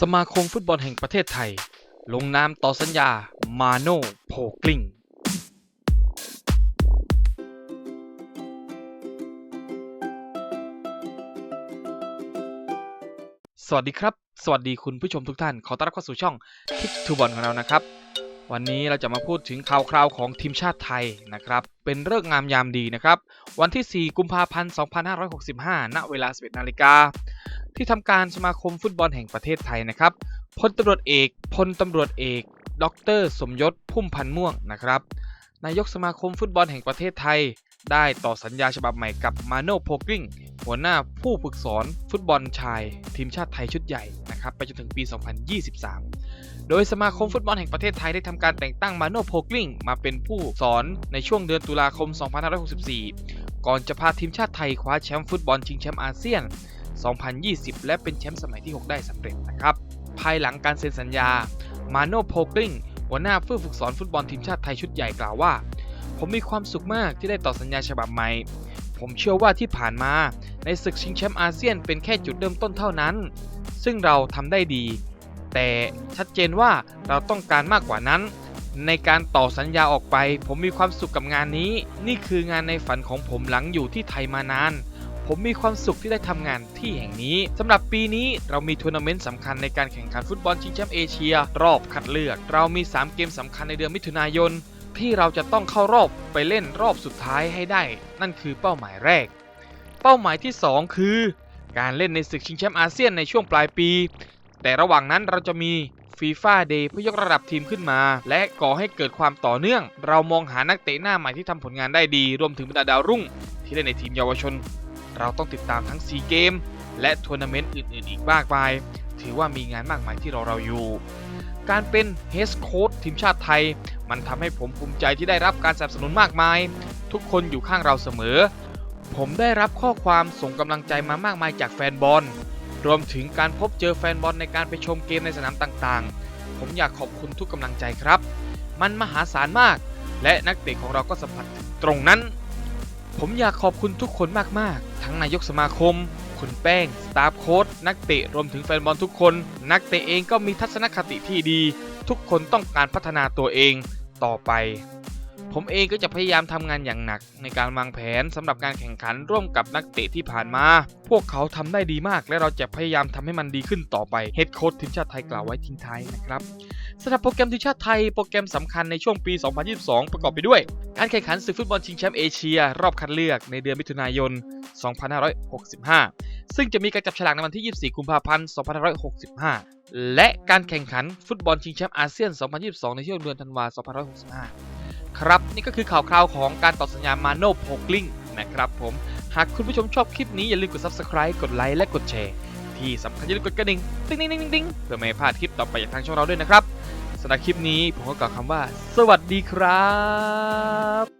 สมาคมฟุตบอลแห่งประเทศไทย ลงนามต่อสัญญามาโนโพกลิงสวัสดีครับ สวัสดีคุณผู้ชมทุกท่าน ขอต้อนรับเข้าสู่ช่องคิกทูบอลของเรานะครับ วันนี้เราจะมาพูดถึงข่าวคราวของทีมชาติไทยนะครับ เป็นเรื่องงามยามดีนะครับ วันที่ 4 กุมภาพันธ์ 2565 ณ เวลา 11นาฬิกา ที่ทำการสมาคมฟุตบอลแห่งประเทศไทยนะครับพลตำรวจเอกพลตำรวจเอก ดร สมยศพุ่มพันธ์ม่วงนะครับ นายกสมาคมฟุตบอลแห่งประเทศไทย ได้ต่อสัญญาฉบับใหม่กับมาโนโพกลิงหัวหน้าผู้ฝึกสอนฟุตบอลชาย ทีมชาติไทยชุดใหญ่นะครับไปจนถึงปี 2023 โดยสมาคมฟุตบอลแห่งประเทศไทยได้ทำการแต่งตั้งมาโนโพกลิงมาเป็นผู้สอนในช่วงเดือนตุลาคม 2564 ก่อนจะพาทีมชาติไทยคว้าแชมป์ฟุตบอลชิงแชมป์อาเซียน 2020 และเป็นแชมป์สมัยที่ 6 ได้สำเร็จนะครับ ภายหลังการเซ็นสัญญา มาโนโพกลิงหัวหน้าผู้ฝึกสอนฟุตบอลทีมชาติไทยชุดใหญ่กล่าวว่า ผมมีความสุขมากที่ได้ต่อสัญญาฉบับใหม่ ผมเชื่อว่าที่ผ่านมา ในศึกชิงแชมป์อาเซียนเป็นแค่จุดเริ่มต้นเท่านั้น ซึ่งเราทำได้ดี แต่ชัดเจนว่าเราต้องการมากกว่านั้นในการต่อสัญญาออกไป ผมมีความสุขกับงานนี้ นี่คืองานในฝันของผมหลังอยู่ที่ไทยมานาน ผมมีความสุขที่ได้ทำงานที่แห่งนี้สำหรับปีนี้เรามีทัวร์นาเมนต์สำคัญในการแข่งขันฟุตบอลชิงแชมป์เอเชีย รอบคัดเลือก เรามี 3 เกมสำคัญในเดือนมิถุนายน ที่เราจะต้องเข้ารอบไปเล่นรอบสุดท้ายให้ได้ นั่นคือเป้าหมายแรก เป้าหมายที่ 2 คือ การเล่นในศึกชิงแชมป์อาเซียนในช่วงปลายปี แต่ระหว่างนั้นเราจะมีฟีฟ่าเดย์เพื่อยกระดับทีมขึ้นมา และก่อให้เกิดความต่อเนื่อง เรามองหานักเตะหน้าใหม่ที่ทำผลงานได้ดี รวมถึงบรรดาดาวรุ่ง ที่เล่นในทีมเยาวชน เราต้องติดตามทั้ง 4 เกม และทัวร์นาเมนต์อื่น ๆ อีกมากมาย ถือว่ามีงานมากมายที่รอเราอยู่ การเป็นเฮสโค้ชทีมชาติไทย มันทำให้ผมภูมิใจที่ได้รับการสนับสนุนมากมาย ทุกคนอยู่ข้างเราเสมอ ผมได้รับข้อความส่งกำลังใจมามากมายจากแฟนบอล รวมถึงการพบเจอแฟนบอลในการไปชมเกมในสนามต่าง ๆ ผมอยากขอบคุณทุกกำลังใจครับ มันมหาศาลมาก และนักเตะของเราก็สัมผัสถึงตรงนั้น ผมอยากขอบคุณทุกคนมาก ๆ ทั้งนายกสมาคม คุณแป้ง สตาฟโค้ดนักเตะรวมถึงแฟนบอลทุกคน นักเตะเองก็มีทัศนคติที่ดี ทุกคนต้องการพัฒนาตัวเองต่อไป ผมเองก็จะพยายามทำงานอย่างหนัก ในการวางแผนสำหรับการแข่งขันร่วมกับนักเตะที่ผ่านมา พวกเขาทำได้ดีมาก และเราจะพยายามทำให้มันดีขึ้นต่อไปเฮดโค้ชทีมชาติไทยกล่าวไว้ทิ้งท้ายนะครับ สำหรับโปรแกรมทีมชาติไทยโปรแกรมสำคัญในช่วงปี 2022 ประกอบไปด้วย การแข่งขันศึกฟุตบอลชิงแชมป์เอเชีย รอบคัดเลือกในเดือนมิถุนายน 2565 ซึ่งจะมีการจับฉลากในวันที่ 24 กุมภาพันธ์ 2565 และการแข่งขันฟุตบอลชิงแชมป์อาเซียน 2022 ในช่วงเดือนธันวาคม 2565 ครับ นี่ก็คือข่าวคราวของการต่อสัญญามาโนโพกลิงนะครับผม หากคุณผู้ชมชอบคลิปนี้อย่าลืมกด subscribe กดไลค์และกดแชร์ที่สำคัญอย่าลืมกดกระดิ่ง ติ๊งติ๊งติ๊งติ๊งเพื่อไม่ให้พลาดคลิปต่อไปจากทางช่องเราด้วยนะครับ สำหรับคลิปนี้ผมก็กล่าวคำว่า สวัสดีครับ